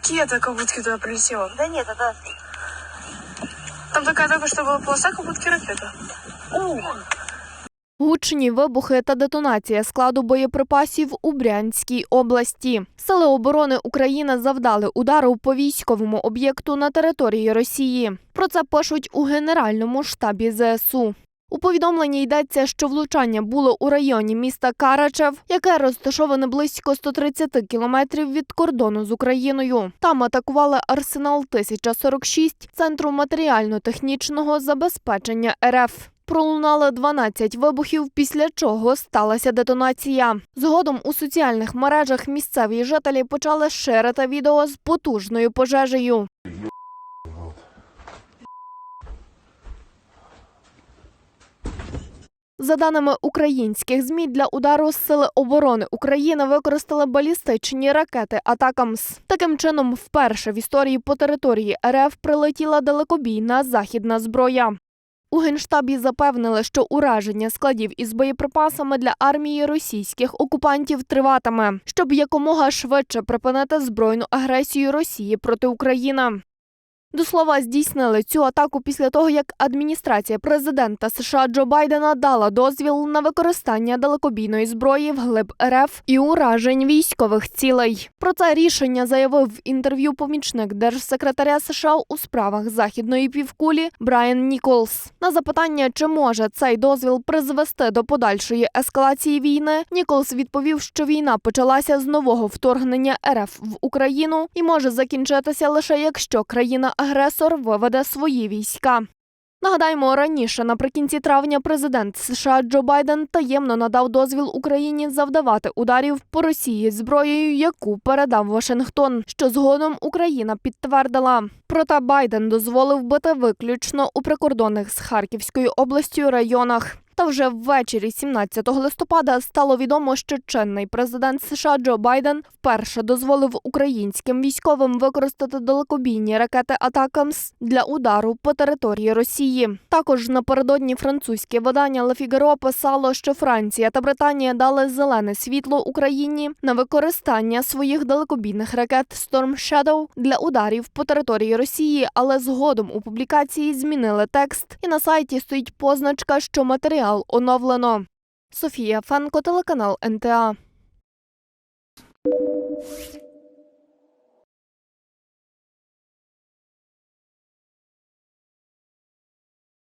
ракета как будто туда прилетела. Да нет, это... Там такая только что была полоса, как будто ракета. Гучні вибухи та детонація складу боєприпасів у Брянській області. Сили оборони України завдали удару по військовому об'єкту на території Росії. Про це пишуть у Генеральному штабі ЗСУ. У повідомленні йдеться, що влучання було у районі міста Карачев, яке розташоване близько 130 кілометрів від кордону з Україною. Там атакували арсенал 1046 центру матеріально-технічного забезпечення РФ. Пролунали 12 вибухів, після чого сталася детонація. Згодом у соціальних мережах місцеві жителі почали ширити відео з потужною пожежею. За даними українських змі, для удару сили оборони України використали балістичні ракети Атакамс. Таким чином, вперше в історії по території РФ прилетіла далекобійна західна зброя. У генштабі запевнили, що ураження складів із боєприпасами для армії російських окупантів триватиме, щоб якомога швидше припинити збройну агресію Росії проти України. До слова, здійснили цю атаку після того, як адміністрація президента США Джо Байдена дала дозвіл на використання далекобійної зброї вглиб РФ і уражень військових цілей. Про це рішення заявив в інтерв'ю помічник держсекретаря США у справах західної півкулі Брайан Ніколс. На запитання, чи може цей дозвіл призвести до подальшої ескалації війни, Ніколс відповів, що війна почалася з нового вторгнення РФ в Україну і може закінчитися лише якщо країна-агресор виведе свої війська. Нагадаємо, раніше наприкінці травня президент США Джо Байден таємно надав дозвіл Україні завдавати ударів по Росії зброєю, яку передав Вашингтон, що згодом Україна підтвердила. Проте Байден дозволив бити виключно у прикордонних з Харківською областю районах. Та вже ввечері 17 листопада стало відомо, що чинний президент США Джо Байден вперше дозволив українським військовим використати далекобійні ракети Атакамс для удару по території Росії. Також напередодні французьке видання Le Figaro писало, що Франція та Британія дали зелене світло Україні на використання своїх далекобійних ракет Storm Shadow для ударів по території Росії, але згодом у публікації змінили текст, і на сайті стоїть позначка, що матеріал оновлено. Софія Фенко, телеканал НТА.